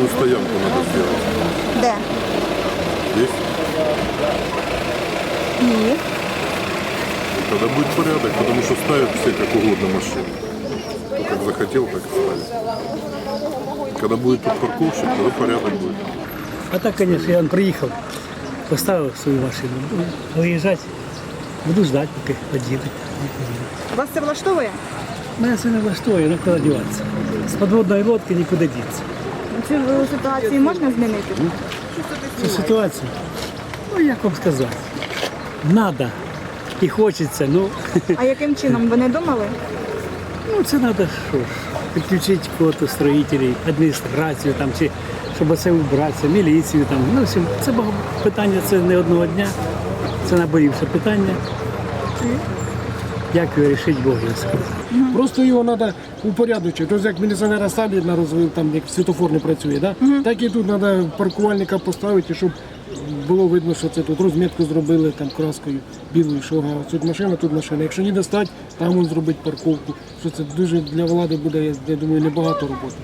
Плотную стоянку надо сделать. Де? Здесь. І Тогда будет порядок, потому что ставят все как угодно машины. Кто как захотел, так и ставит. Когда будет тут парковщик, тогда порядок будет. А так, конечно, я он приїхав, поставив свою машину, буду виїжджати, буду ждати, поки під'їдуть. вас це влаштовує? Мене це не влаштує, ну куди діватися. З підводної лодки нікуди дітися. Цю ситуацію можна змінити? Цю ситуацію, ну як вам сказати, надо і хочеться, ну, А яким чином ви не думали? ну це треба що ж, підключити кого-то строїтелів, адміністрацію там, чи щоб це вбратися, міліцію там. Ну, всім. це питання, це не одного дня, це наболівше питання. Як його рішить Бог скажу. Просто його треба упорядочити. Тобто як міліціонера на розвив, там як світофор не працює, да? так і тут треба паркувальника поставити, щоб було видно, що це тут розмітку зробили там краскою білою, що ага, тут машина, тут машина. Якщо не достать, там він зробить парковку. Що це дуже для влади буде, я- я думаю, небагато роботи.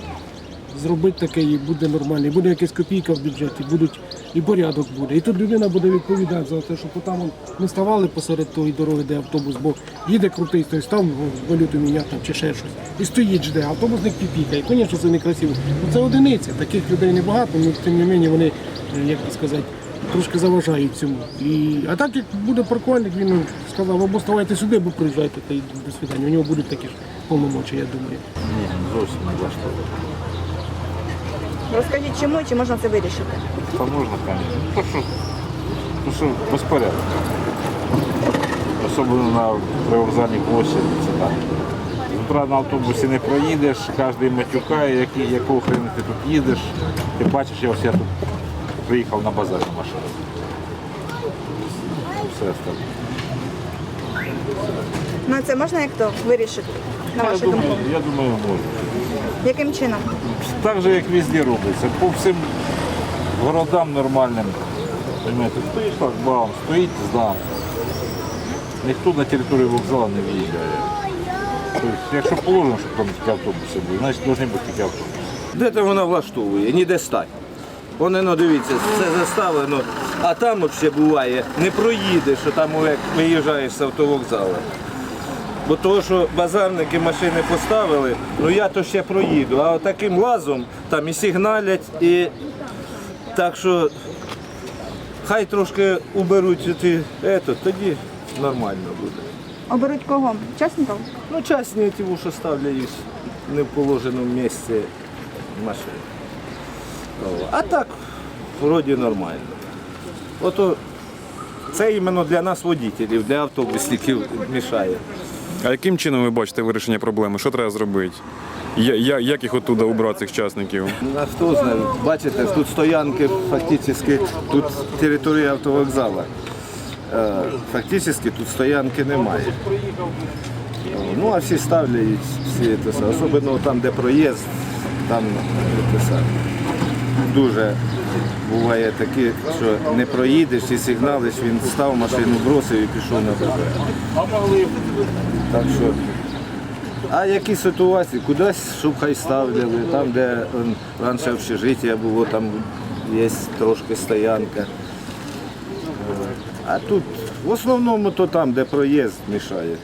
Зробити таке і буде нормально, і буде якась копійка в бюджеті, будуть і порядок буде. І тут людина буде відповідати за те, щоб там не ставали посеред тої дороги, де автобус, бо їде крутий, той став ну, валюту міняти чи ще щось. І стоїть жде, автобусник піпікає. Звісно, це некрасиво. Ну, це одиниця, таких людей небагато, але тим не менше вони, е, як би сказати, трошки заважають цьому. І, а так як буде паркувальник, він ну, сказав, або ставайте сюди, або приїжджайте та й до свидання. У нього будуть такі ж повномочі, я думаю. Ні, зовсім не влаштовує. Розкажіть, чому і чи можна це вирішити? Та можна, звісно. То що, безпорядок. Особливо на привокзальній площаді це так. Утра на автобусі не проїдеш, кожен матюкає, який, якого хрена ти тут їдеш. Ти бачиш, я ось я тут приїхав на базар на машину. Все остальне. Ну це можна як то вирішити, на Я вашу думаю, думку? я думаю, можна. Яким чином? Так же, як везде робиться. По всім городам нормальним. Понимаєте, стоїть шлагбаум, стоїть знак. Ніхто на територію вокзалу не виїжджає. Тобто, якщо положено, щоб там тільки автобуси були, значить повинні бути тільки автобуси. Де то вона влаштовує, ніде стать. Вони, ну дивіться, це заставлено, а там от ще буває, не проїдеш, що там як виїжджаєш з автовокзалу. Бо того, що базарники машини поставили, ну я то ще проїду, а таким лазом там і сигналять, і так що хай трошки уберуть ті, ето, тоді нормально буде. Оберуть кого? Учасників? Ну, частні ті, що ставлять не в положеному місці машини. А так, вроді нормально. Ото це іменно для нас водителів, для автобусників мішає. А яким чином ви бачите вирішення проблеми? Що треба зробити? Я, я, як їх оттуда убрати, цих учасників? А хто знає, бачите, тут стоянки фактично, тут територія автовокзалу. Е, Фактично тут стоянки немає. Ну, а всі ставлять, всі це, особливо там, де проїзд, там це, дуже буває таке, що не проїдеш і сигналиш, він став машину, бросив і пішов на базар. Так що а які ситуації? Кудись, щоб хай ставляли, там, де раніше общежиття було, там є трошки стоянка. А тут в основному то там, де проїзд мішає.